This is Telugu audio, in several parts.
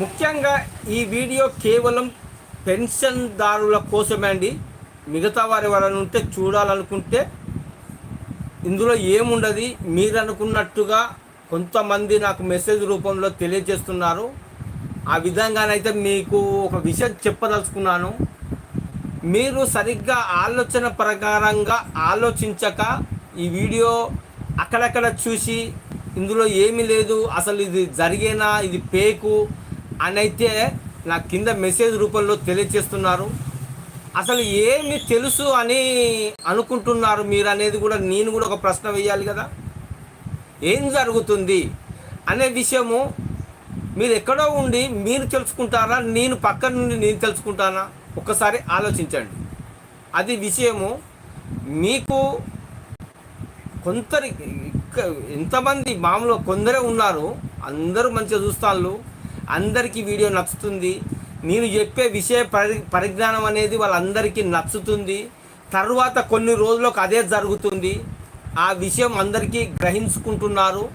ముఖ్యంగా ఈ వీడియో కేవలం పెన్షన్దారుల కోసమే అండి. మిగతా వారి ఎవరైనా ఉంటే చూడాలనుకుంటే ఇందులో ఏముండదు? మీరు అనుకున్నట్టుగా కొంతమంది నాకు మెసేజ్ రూపంలో తెలియజేస్తున్నారు. ఆ విధంగానైతే మీకు ఒక విషయం చెప్పదలుచుకున్నాను. మీరు సరిగ్గా ఆలోచన ప్రకారంగా ఆలోచించక ఈ వీడియో అక్కడక్కడ చూసి ఇందులో ఏమీ లేదు అసలు ఇది జరిగేనా ఇది పేకు అని అయితే నా కింద మెసేజ్ రూపంలో తెలియజేస్తున్నారు అసలు ఏమి తెలుసు అని అనుకుంటున్నారు మీరు అనేది కూడా నేను కూడా ఒక ప్రశ్న వేయాలి కదా? ఏం జరుగుతుంది అనే విషయము మీరు ఎక్కడో ఉండి మీరు తెలుసుకుంటారా? నేను పక్కన నుండి నేను తెలుసుకుంటానా? ఒక్కసారి ఆలోచించండి. అది విషయము మీకు కొందరి ఎంతమంది మామూలు కొందరే ఉన్నారు అందరూ మంచిగా చూస్తాను అందరికీ వీడియో నచ్చుతుంది. నేను చెప్పే విషయ పరి పరిజ్ఞానం అనేది వాళ్ళందరికీ నచ్చుతుంది. తర్వాత కొన్ని రోజులకు అదే జరుగుతుంది. ఆ విషయం అందరికీ గ్రహించుకుంటున్నారు.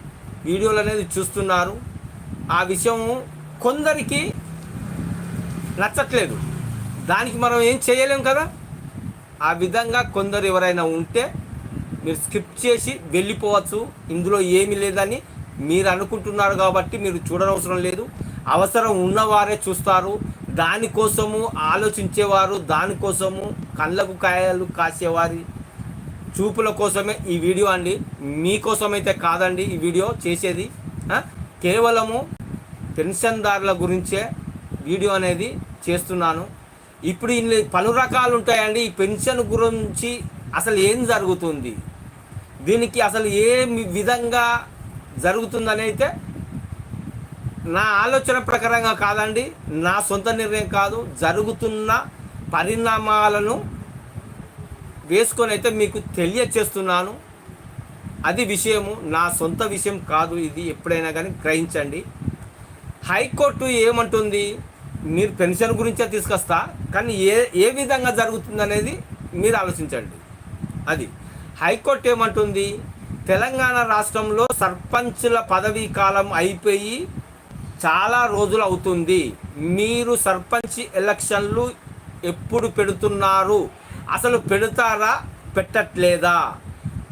వీడియోలు అనేది చూస్తున్నారు. ఆ విషయం కొందరికి నచ్చట్లేదు. దానికి మనం ఏం చేయలేం కదా? ఆ విధంగా కొందరు ఎవరైనా ఉంటే మీరు స్కిప్ చేసి వెళ్ళిపోవచ్చు. ఇందులో ఏమీ లేదని మీరు అనుకుంటున్నారు కాబట్టి మీరు చూడనవసరం లేదు. అవసరం ఉన్నవారే చూస్తారు. దానికోసము ఆలోచించేవారు దానికోసము కళ్ళకు కాయలు కాసేవారి చూపుల కోసమే ఈ వీడియో అండి. మీకోసమైతే కాదండి ఈ వీడియో చేసేది. కేవలము పెన్షన్దారుల గురించే వీడియో అనేది చేస్తున్నాను. ఇప్పుడు ఇన్ని పలు రకాలు ఉంటాయండి. ఈ పెన్షన్ గురించి అసలు ఏం జరుగుతుంది? దీనికి అసలు ఏ విధంగా జరుగుతుందని అయితే నా ఆలోచన ప్రకారంగా కాదండి నా సొంత నిర్ణయం కాదు జరుగుతున్న పరిణామాలను వేసుకొని అయితే మీకు తెలియచేస్తున్నాను. అది విషయము నా సొంత విషయం కాదు ఇది ఎప్పుడైనా కానీ గ్రహించండి. హైకోర్టు ఏమంటుంది మీరు పెన్షన్ గురించే తీసుకొస్తా కానీ ఏ ఏ విధంగా జరుగుతుంది అనేది మీరు ఆలోచించండి. అది. హైకోర్టు ఏమంటుంది తెలంగాణ రాష్ట్రంలో సర్పంచుల పదవీ కాలం అయిపోయి చాలా రోజులు అవుతుంది. మీరు సర్పంచ్ ఎలక్షన్లు ఎప్పుడు పెడుతున్నారు? అసలు పెడతారా? పెట్టట్లేదా?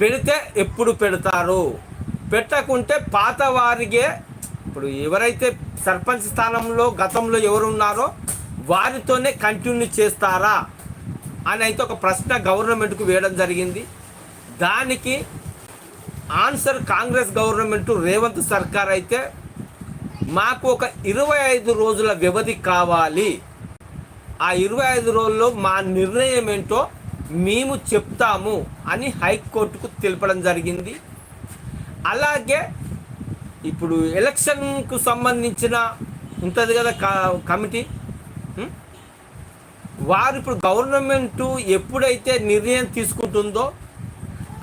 పెడితే ఎప్పుడు పెడతారు? పెట్టకుంటే పాత వారికే ఇప్పుడు ఎవరైతే సర్పంచ్ స్థానంలో గతంలో ఎవరు ఉన్నారో వారితోనే కంటిన్యూ చేస్తారా? అని అయితే ఒక ప్రశ్న గవర్నమెంట్కు వేయడం జరిగింది. దానికి ఆన్సర్ కాంగ్రెస్ గవర్నమెంట్ రేవంత్ సర్కార్ అయితే మాకు ఒక ఇరవై ఐదు రోజుల వ్యవధి కావాలి. ఆ ఇరవై ఐదు రోజుల్లో మా నిర్ణయం ఏంటో మేము చెప్తాము అని హైకోర్టుకు తెలపడం జరిగింది. అలాగే ఇప్పుడు ఎలక్షన్కు సంబంధించిన ఉంటుంది కదా క- కమిటీ? వారు ఇప్పుడు గవర్నమెంట్ ఎప్పుడైతే నిర్ణయం తీసుకుంటుందో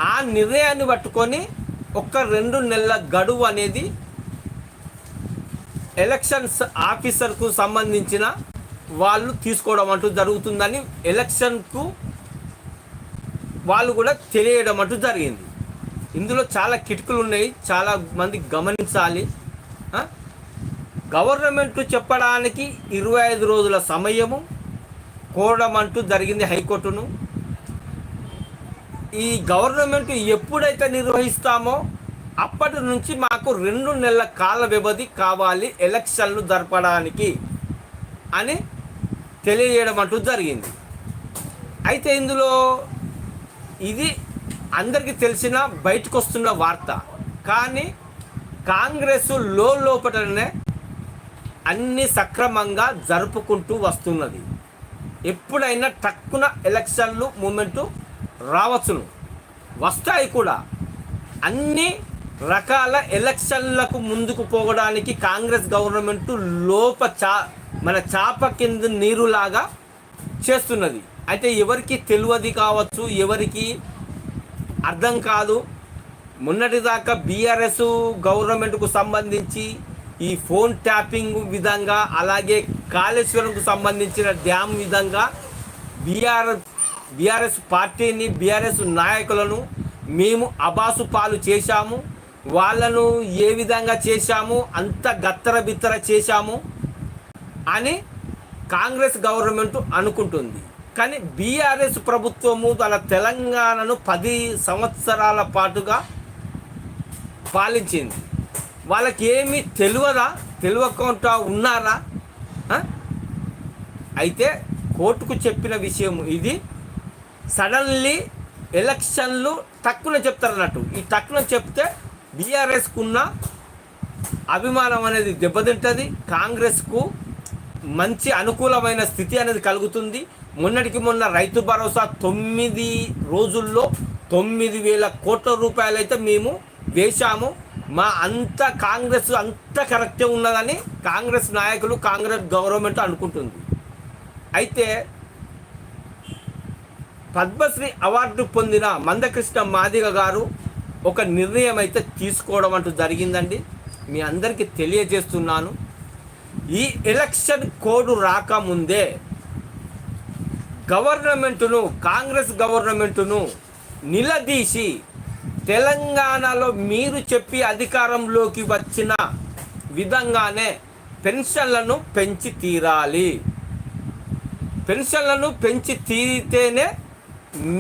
ఆ నిర్ణయాన్ని పట్టుకొని ఒక రెండు నెలల గడువు అనేది ఎలక్షన్స్ ఆఫీసర్కు సంబంధించిన వాళ్ళు తీసుకోవడం అంటూ జరుగుతుందని ఎలక్షన్కు వాళ్ళు కూడా తెలియడం అంటూ జరిగింది. ఇందులో చాలా కిటుకులు ఉన్నాయి చాలా మంది గమనించాలి. గవర్నమెంట్ చెప్పడానికి ఇరవై ఐదు రోజుల సమయము కోరడం అంటూ జరిగింది హైకోర్టును. ఈ గవర్నమెంట్ ఎప్పుడైతే నిర్వహిస్తామో అప్పటి నుంచి మాకు రెండు నెలల కాల వ్యవధి కావాలి ఎలక్షన్లు జరపడానికి అని తెలియజేయడం అంటూ జరిగింది. అయితే ఇందులో ఇది అందరికీ తెలిసిన బయటకు వస్తున్న వార్త. కానీ కాంగ్రెస్లో లోపలనే అన్ని సక్రమంగా జరుపుకుంటూ వస్తున్నది. ఎప్పుడైనా టక్కున ఎలక్షన్లు మూమెంటు రావచ్చును. వస్తాయి కూడా. అన్నీ రకాల ఎలక్షన్లకు ముందుకు పోవడానికి కాంగ్రెస్ గవర్నమెంట్ లోప చా మన చాప కింద నీరులాగా చేస్తున్నది. అయితే ఎవరికి తెలియదు కావచ్చు ఎవరికి అర్థం కాదు. మొన్నటిదాకా బీఆర్ఎస్ గవర్నమెంట్కు సంబంధించి ఈ ఫోన్ ట్యాపింగ్ విధంగా అలాగే కాళేశ్వరంకు సంబంధించిన డ్యామ్ విధంగా బీఆర్ బీఆర్ఎస్ పార్టీని బీఆర్ఎస్ నాయకులను మేము అబాసు పాలు చేశాము. వాళ్ళను ఏ విధంగా చేశాము అంత గత్తర బిత్తర చేశాము అని కాంగ్రెస్ గవర్నమెంట్ అనుకుంటుంది. కానీ బీఆర్ఎస్ ప్రభుత్వము తన తెలంగాణను పది సంవత్సరాల పాటుగా పాలించింది. వాళ్ళకి ఏమీ తెలియదా? తెలియకుండా ఉన్నారా? అయితే కోర్టుకు చెప్పిన విషయం ఇది. సడన్లీ ఎలక్షన్లు తక్కువ చెప్తారన్నట్టు. ఈ తక్కువ చెప్తే బీఆర్ఎస్కు ఉన్న అభిమానం అనేది దెబ్బతింటుంది కాంగ్రెస్కు మంచి అనుకూలమైన స్థితి అనేది కలుగుతుంది. మొన్నటికి మొన్న రైతు భరోసా తొమ్మిది రోజుల్లో తొమ్మిది వేల కోట్ల రూపాయలు అయితే మేము వేశాము. మా అంత కాంగ్రెస్ అంత కరెక్టే ఉన్నదని కాంగ్రెస్ నాయకులు కాంగ్రెస్ గవర్నమెంట్ అనుకుంటుంది. అయితే పద్మశ్రీ అవార్డు పొందిన మందకృష్ణ మాదిగ గారు ఒక నిర్ణయం అయితే తీసుకోవడం అంటూ జరిగిందండి. మీ అందరికీ తెలియజేస్తున్నాను. ఈ ఎలక్షన్ కోడ్ రాకముందే గవర్నమెంటును కాంగ్రెస్ గవర్నమెంటును నిలదీసి తెలంగాణలో మీరు చెప్పి అధికారంలోకి వచ్చిన విధంగానే పెన్షన్లను పెంచి తీరాలి. పెన్షన్లను పెంచి తీరితేనే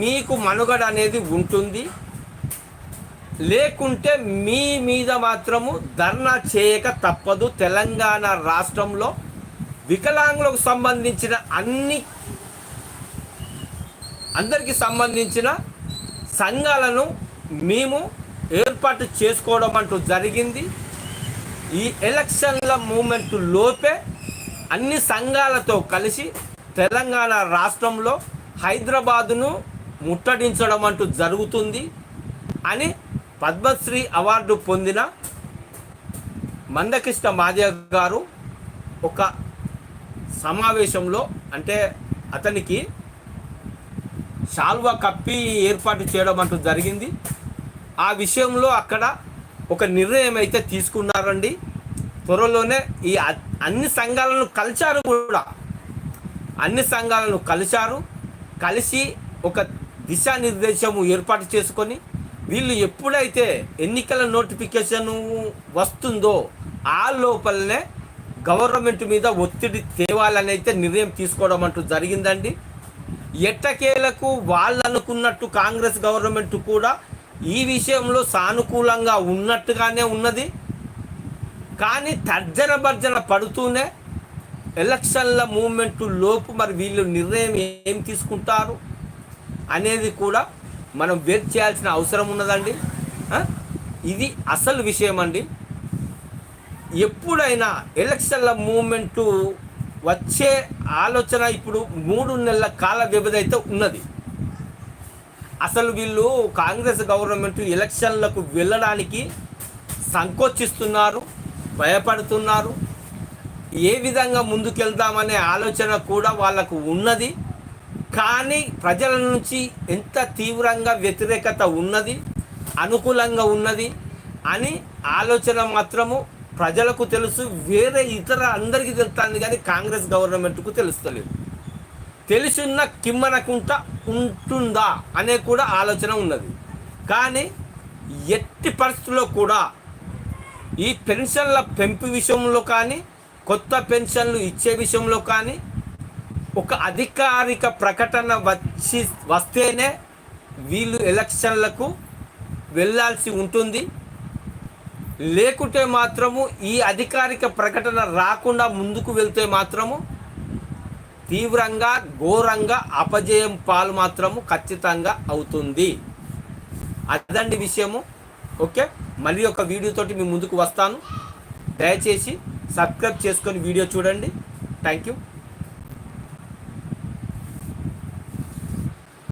మీకు మనుగడ అనేది ఉంటుంది. లేకుంటే మీ మీద మాత్రము ధర్నా చేయక తప్పదు. తెలంగాణ రాష్ట్రంలో వికలాంగులకు సంబంధించిన అన్ని అందరికి సంబంధించిన సంఘాలను మేము ఏర్పాటు చేసుకోవడం అంటూ జరిగింది. ఈ ఎలక్షన్ల మూమెంట్ లోపే అన్ని సంఘాలతో కలిసి తెలంగాణ రాష్ట్రంలో హైదరాబాదును ముట్టడించడం అంటూ జరుగుతుంది అని పద్మశ్రీ అవార్డు పొందిన మందకృష్ణ మాదే గారు ఒక సమావేశంలో అంటే అతనికి శాల్వా కప్పి ఏర్పాటు చేయడం అంటూ జరిగింది. ఆ విషయంలో అక్కడ ఒక నిర్ణయం అయితే తీసుకున్నారండి. త్వరలోనే ఈ అన్ని సంఘాలను కలిశారు కూడా. అన్ని సంఘాలను కలిశారు. కలిసి ఒక దిశానిర్దేశము ఏర్పాటు చేసుకొని వీళ్ళు ఎప్పుడైతే ఎన్నికల నోటిఫికేషన్ వస్తుందో ఆ లోపలనే గవర్నమెంట్ మీద ఒత్తిడి తేవాలని అయితే నిర్ణయం తీసుకోవడం అంటూ జరిగిందండి. ఎట్టకేలకు వాళ్ళు అనుకున్నట్టు కాంగ్రెస్ గవర్నమెంట్ కూడా ఈ విషయంలో సానుకూలంగా ఉన్నట్టుగానే ఉన్నది. కానీ తర్జన భర్జన పడుతూనే ఎలక్షన్ల మూమెంట్ లోపు మరి వీళ్ళు నిర్ణయం ఏం తీసుకుంటారు అనేది కూడా మనం వెయిట్ చేయాల్సిన అవసరం ఉన్నదండి? ఇది అసలు విషయం అండి. ఎప్పుడైనా ఎలక్షన్ల మూమెంటు వచ్చే ఆలోచన ఇప్పుడు మూడు నెలల కాల వ్యవధి అయితే ఉన్నది. అసలు వీళ్ళు కాంగ్రెస్ గవర్నమెంట్ ఎలక్షన్లకు వెళ్ళడానికి సంకోచిస్తున్నారు భయపడుతున్నారు. ఏ విధంగా ముందుకెళ్దామనే ఆలోచన కూడా వాళ్ళకు ఉన్నది. కానీ ప్రజల నుంచి ఎంత తీవ్రంగా వ్యతిరేకత ఉన్నది అనుకూలంగా ఉన్నది అని ఆలోచన మాత్రము ప్రజలకు తెలుసు. వేరే ఇతర అందరికీ తెలుస్తుంది కానీ కాంగ్రెస్ గవర్నమెంట్కు తెలుస్తలేదు. తెలిసున్న కిమ్మనకుంట ఉంటుందా అనే కూడా ఆలోచన ఉన్నది. కానీ ఎట్టి పరిస్థితుల్లో కూడా ఈ పెన్షన్ల పెంపు విషయంలో కానీ కొత్త పెన్షన్లు ఇచ్చే విషయంలో కానీ ఒక అధికారిక ప్రకటన వచ్చి వస్తేనే వీళ్ళు ఎలక్షన్లకు వెళ్ళాల్సి ఉంటుంది. లేకుంటే మాత్రము ఈ అధికారిక ప్రకటన రాకుండా ముందుకు వెళ్తే మాత్రము తీవ్రంగా ఘోరంగా అపజయం పాలు మాత్రము ఖచ్చితంగా అవుతుంది. అదండి విషయము. ఓకే? మళ్ళీ ఒక వీడియోతోటి మీ ముందుకు వస్తాను. దయచేసి సబ్స్క్రైబ్ చేసుకొని వీడియో చూడండి. Thank you.